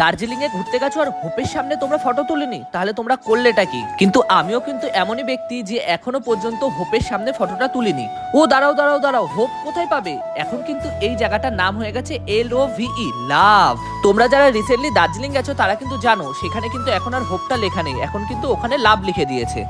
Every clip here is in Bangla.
দার্জিলিং এ ঘুরতে গেছো আর হোপের সামনে তোমরা ফটো তুলিনি, তাহলে তোমরা করলেটা কি? কিন্তু আমিও কিন্তু এমনই ব্যক্তি যে এখনও পর্যন্ত হোপের সামনে ফটোটা তুলিনি। ও, দাঁড়াও দাঁড়াও দাঁড়াও হোপ কোথায় পাবে? এখন কিন্তু এই জায়গাটার নাম হয়ে গেছে এল ও ভিই লাভ। তোমরা যারা রিসেন্টলি দার্জিলিং গেছো তারা কিন্তু জানো, সেখানে কিন্তু এখন আর হোপটা লেখা নেই, এখন কিন্তু ওখানে লাভ লিখে দিয়েছে।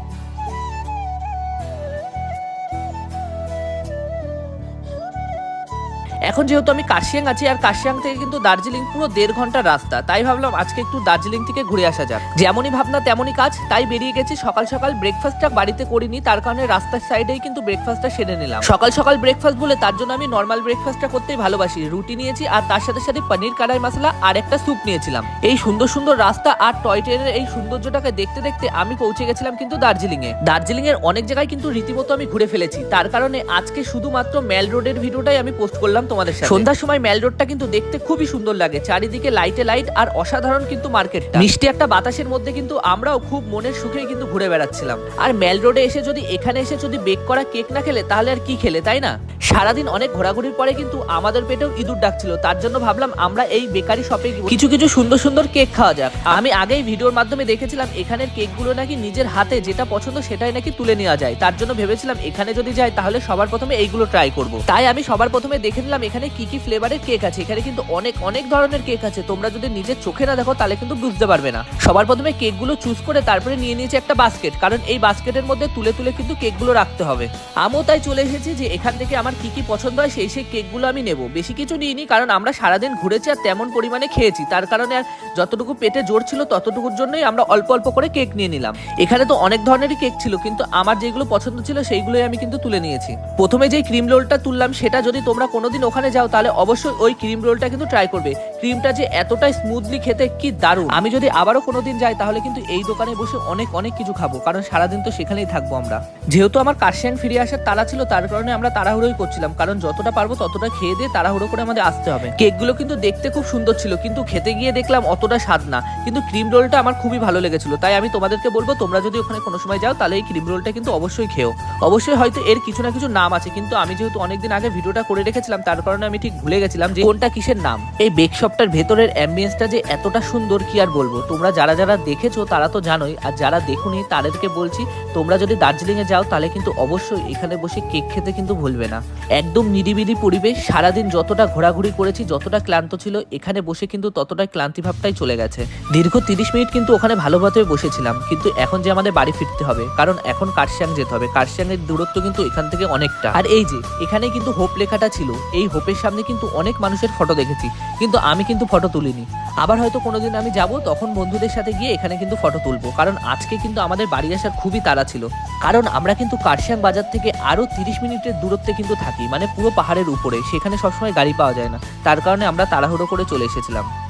এখন যেহেতু আমি কাশিয়াং আছি, আর কাশিয়াং থেকে কিন্তু দার্জিলিং পুরো দেড় ঘণ্টার রাস্তা। তাই ভাবলাম আজকে একটু দার্জিলিং থেকে ঘুরে আসা যাক। যেমনই ভাবনা তেমনই কাজ, তাই বেরিয়ে গেছি। সকাল সকাল ব্রেকফাস্টটা বাড়িতে করিনি, তার কারণে রাস্তার সাইডেই কিন্তু ব্রেকফাস্টটা সেরে নিলাম। সকাল সকাল ব্রেকফাস্ট বলে তার জন্য আমি নর্মাল ব্রেকফাস্টটা করতেই ভালোবাসি। রুটি নিয়েছি, আর তার সাথে সাথে পনির কাড়াই মশলা, আর একটা স্যুপ নিয়েছিলাম। এই সুন্দর সুন্দর রাস্তা আর টয় ট্রেনের এই সৌন্দর্যটাকে দেখতে দেখতে আমি পৌঁছে গেছিলাম কিন্তু দার্জিলিং এ দার্জিলিং এর অনেক জায়গায় কিন্তু রীতিমতো আমি ঘুরে ফেলেছি। তার কারণে আজকে শুধুমাত্র মেল রোডের ভিডিওটাই আমি পোস্ট করলাম। তোমাদের সাথে। সন্ধ্যার সময় মেল রোডটা কিন্তু দেখতে খুবই সুন্দর লাগে। চারিদিকে লাইটে লাইট আর অসাধারণ কিন্তু মার্কেট মিষ্টি একটা বাতাসের মধ্যে কিন্তু আমরাও খুব মনের সুখে কিন্তু ঘুরে বেড়াচ্ছিলাম। আর মেল রোডে এসে যদি এখানে এসে যদি বেক করা কেক না খেলে, তাহলে আর কি খেলে, তাই না? সারাদিন অনেক ঘোরাঘুরির পরে কিন্তু আমাদের পেটেও ইঁদুর ডাকছিল। তার জন্য ভাবলাম আমরা এই বেকারি শপে কিছু কিছু সুন্দর সুন্দর কেক খাওয়া যাক। আমি আগেই ভিডিওর মাধ্যমে দেখেছিলাম এখানের কেকগুলো নাকি নিজের হাতে যেটা পছন্দ সেটাই নাকি তুলে নেওয়া যায়। তার জন্য ভেবেছিলাম এখানে যদি যাই তাহলে সবার প্রথমে এইগুলো ট্রাই করব। তাই আমি সবার প্রথমে দেখে নিলাম এখানে কি কি ফ্লেভারের কেক আছে। এখানে কিন্তু অনেক অনেক ধরনের কেক আছে। তোমরা যদি নিজের চোখে না দেখো, তাহলে কিন্তু বুঝতে পারবে না। সবার প্রথমে কেকগুলো চুজ করে তারপরে নিয়ে নিয়েছে একটা বাস্কেট কারণ এই বাস্কেটের মধ্যে তুলে তুলে কিন্তু কেকগুলো রাখতে হবে। আমিও তাই চলে এসেছি যে এখান থেকে আমার কি কি পছন্দ হয়, সেই সেই কেকগুলো আমি নেব। বেশি কিছু নিইনি, কারণ আমরা সারাদিন ঘুরেছি আর তেমন পরিমাণে খেয়েছি। তার কারণে আর যতটুকু পেটে জোর ছিল, ততটুকুর জন্যই আমরা অল্প অল্প করে কেক নিয়ে নিলাম। এখানে তো অনেক ধরনেরই কেক ছিল, কিন্তু আমার যেগুলো পছন্দ ছিল, সেইগুলোই আমি কিন্তু তুলে নিয়েছি। প্রথমে যে ক্রিম রোলটা তুললাম, সেটা যদি তোমরা কোনোদিন ওখানে যাও তাহলে অবশ্যই ওই ক্রিম রোলটা কিন্তু ট্রাই করবে। ক্রিমটা যে এতটাই স্মুথলি খেতে কি দারুণ। আমি যদি আবারও কোনোদিন যাই, তাহলে কিন্তু এই দোকানে বসে অনেক অনেক কিছু খাব, কারণ সারাদিন তো সেখানেই থাকব আমরা। যেহেতু আমার কাশিয়ান ফিরে আসার তারা ছিল, তার কারণে আমরা তাড়াহুড়োই করছিলাম, কারণ যতটা পারব ততটা খেয়ে দিয়ে তাড়াহুড়ো করে আমাদের আসতে হবে। কেকগুলো কিন্তু দেখতে খুব সুন্দর ছিল, কিন্তু খেতে গিয়ে দেখলাম অতটা স্বাদ না। কিন্তু ক্রিম রোলটা আমার খুবই ভালো লেগেছিল, তাই আমি তোমাদেরকে বলব, তোমরা যদি ওখানে কোনো সময় যাও, তাহলে এই ক্রিম রোলটা কিন্তু অবশ্যই খেও। অবশ্যই হয়তো এর কিছু না কিছু নাম আছে, কিন্তু আমি যেহেতু অনেকদিন আগে ভিডিওটা করে রেখেছিলাম, তার কারণে আমি ঠিক ভুলে গেছিলাম যে কোনটা কিসের নাম। এই বেক শপটার ভেতরের অ্যাম্বিয়েন্সটা যে এতটা সুন্দর, কি আর বলব? তোমরা যারা যারা দেখেছ, তারা তো জানোই, আর যারা দেখুনি, তাদেরকে বলছি, তোমরা যদি দার্জিলিং এ যাও, তাহলে কিন্তু অবশ্যই এখানে বসে কেক খেতে কিন্তু ভুলবে না। একদম নিরিবিলি পরিবেশ, সারাদিন যতটা ঘোরাঘুরি করেছি, যতটা ক্লান্ত ছিল, এখানে বসে কিন্তু ততটাই ক্লান্তি ভাবটাই চলে গেছে। দীর্ঘ তিরিশ মিনিট কিন্তু ওখানে ভালোভাবে বসেছিলাম, কিন্তু এখন যে আমাদের বাড়ি ফিরতে হবে, কারণ এখন কার্শিয়াং যেতে হবে কার্শিয়াং এর দূরত্ব কিন্তু এখান থেকে অনেকটা। আর এই যে, এখানে কিন্তু হোপ লেখাটা ছিল, এই হোপের সামনে কিন্তু অনেক মানুষের ফটো দেখেছি, কিন্তু আমি কিন্তু ফটো তুলিনি। আবার হয়তো কোনোদিন আমি যাব, তখন বন্ধুদের সাথে গিয়ে এখানে কিন্তু ফটো তুলবো। কারণ আজকে কিন্তু আমাদের বাড়ি আসার খুবই তাড়া ছিল। কারণ আমরা কিন্তু কার্শিয়াং বাজার থেকে আরও তিরিশ মিনিটের দূরত্বে কিন্তু থাকি মানে পুরো পাহাড়ের উপরে। সেখানে সবসময় গাড়ি পাওয়া যায় না। তার কারণে আমরা তাড়াহুড়ো করে চলে এসেছিলাম।